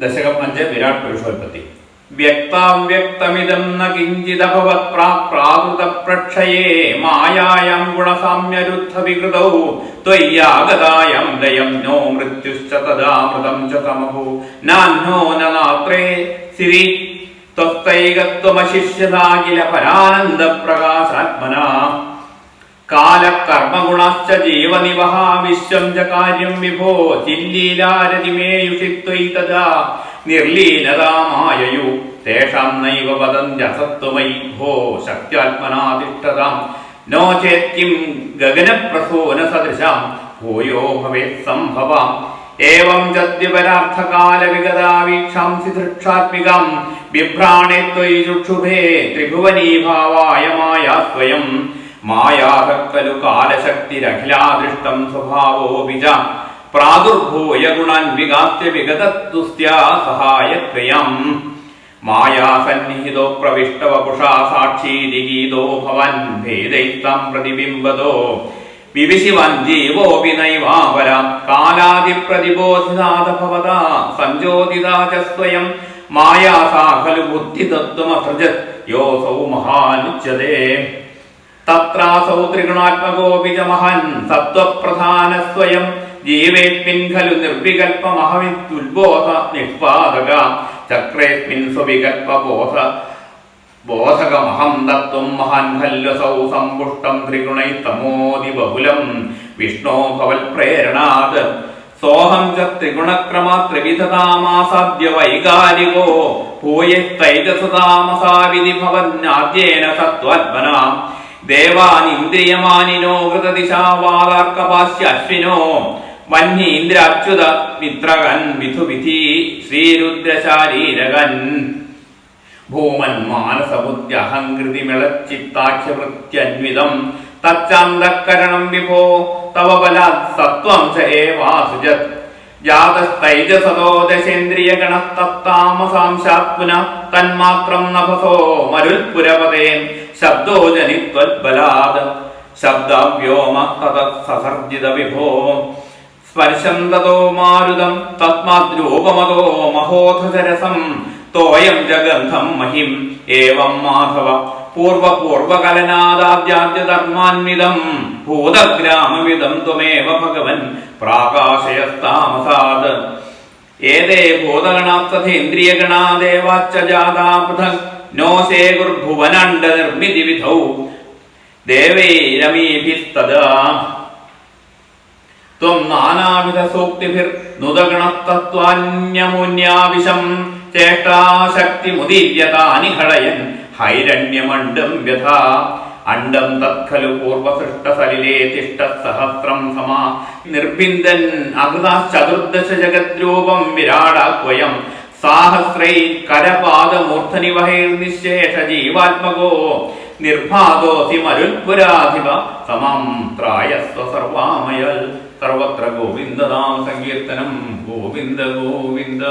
ദശകം അഞ്ച് വിരാട് പുരുഷോത്പത്തി വ്യക്താം വ്യക്തമിതം ന കിഞ്ചിദഭവത് പ്രാക് പ്രാകൃത പ്രക്ഷയേ മായായം ഗുണസാമ്യരുദ്ധ വികൃതൗ ത്വയ്യാഗതായം ലയം നോ മൃത്യുശ്ച തദാമൃതം ച തമഹു നാന്നോ നാത്രേ സിരി ത്വത്തൈകത്വമശിഷ്യതാകില പരാനന്ദ പ്രകാശാത്മനാ കാലകർമ്മഗുണശ്ച ജീവനിവഹ വിശ്വം ച കാര്യം വിഭോ ചില്ലീലാരതിമേയുഷിത്വൈതദാ നിർലീലതാമായയു തേഷാം നൈവ വദന്ത്യസത്വമൈ ഭോ ശക്ത്യാത്മനാതിഷ്ഠതാം നോ ചേത്യം ഗഗനപ്രസൂന സദൃശാം ഭൂയോ ഭവേത് സംഭവാം ഏവം ചദ്യപരാർത്ഥകാല വിഗതാ വീക്ഷാംസി ദൃക്ഷാത്മികം ബിഭ്രാണേ ത്വയി ചുക്ഷുഭേ ത്രിഭുവനീഭാവായ സ്വയം മായാഹ ഖലു കാലശക്തിരഖിലാദൃഷ്ടം സ്വഭാവോപി ച പ്രാദുർഭൂയ ഗുണാൻ വികാസ്യ വിഗതദുസ്ത്യാ സഹായക്രിയം മായാസന്നിഹിതോ പ്രവിഷ്ടവപുഷാ സാക്ഷീരിഗീതോ ഭവൻ ഭേദൈസ്തം പ്രതിബിംബതോ. വിവിശിവൻ ജീവോപി നൈവാപരാം കാലാദിപ്രതിബോധിതാത ഭവതാ സഞ്ജോതിതാ ച സ്വയം. മായാസാ ഖലു ബുദ്ധിതത്വമസൃജത് യോസൗ മഹാനുച്യതേ തത്രാസൗ ത്രിഗുണാത്മകോ ച മഹൻ സത്വപ്രധാന സ്വയം ജീവേസ്മിൻ ഖലു നിർവികൽപമഹവിത്യുത്ബോധ നിഷ്പാദക. ചക്രേസ്മിൻ സ്വവികൽപബോധ ബോധകമഹം തത്വം മഹാൻ ഖല്വസൗ സമ്പുഷ്ടം ത്രിഗുണൈസ്തമോതി ബഹുലം. വിഷ്ണോ ഭവൽ പ്രേരണാത്. സോഹം ച ത്രിഗുണക്രമ ത്രിവിധതാമാസാദ്യ വൈകാരികോ. ഭൂയസ്തൈജസതാമസാവിധി ഭവന്നാദ്യേന സത്വാത്മന. ദേവാനിന്ദ്രിയമാനിനോ കൃതദിശാവാലാർക്കപാശ്യശ്വിനോ വന്യീന്ദ്രാച്യുത മിത്രകൻ വിധുവിധി ശ്രീരുദ്രശാരീരകൻ. ഭൂമൻ മാനസബുദ്ധ്യഹങ്കൃതിമിളച്ചിത്താഖ്യവൃത്യന്വിതം തച്ചാന്തക്കരണം വിഭോ തവ ബലാത് സത്വം ച ഏവാസുജത് ജാതസ്തൈജസതോ ദശേന്ദ്രിയഗണസ്തത്താമസാംശാത് പുനഃ തന്മാത്രം നഭസോ മരുൽപുരപദേ ശബ്ദോ ജനിത്വത്ബലാത് ശബ്ദവ്യോമ തതസർജിത വിഭോ സ്പർശം തതോ മാരുതം തസ്മാദ്രൂപമതോ മഹോധരസം തോയം ജഗന്ധം മഹിം ഏവം മാധവ പൂർവപൂർവകലനാദാദ്യാദ്യധർമാന്വിതം ഭൂതഗ്രാമവിധം ത്വമേവ ഭഗവൻ പ്രാകാശയസ്താമസാത് ഏതേ ഭൂതഗണാസ്തഥേന്ദ്രിയഗണാ ദേവാശ്ച ജാതാ പൃഥക് നോശേ ഗുർഭുവനണ്ഡ നിർമ്മിതി വിധൗ. ദേവൈരമീഭിസ്തദാ ത്വം നാനാവിധ ഹൈരണ്യമണ്ഡം ചേഷ്ടാശക്തിമുദീര്യതാനി ഘടയൻ തത്ഖലു പൂർവസൃഷ്ട സലിലേ തിഷ്ട സഹസ്രം സമാ. നിർബിന്ദൻ അകൃതാശ്ചതുർദശ ജഗദ്രൂപം വിരാടാക്വയം സാഹസ്രൈ കരപാദമൂർധനി വഹൈർനിശേഷ ജീവാത്മകോ നിർഭാഗോസി മരുൽപുരാധിപ സമം ത്രായസ്വ സർവാമയൽ. സർവത്ര ഗോവിന്ദനാം സങ്കീർത്തനം. ഗോവിന്ദ ഗോവിന്ദ.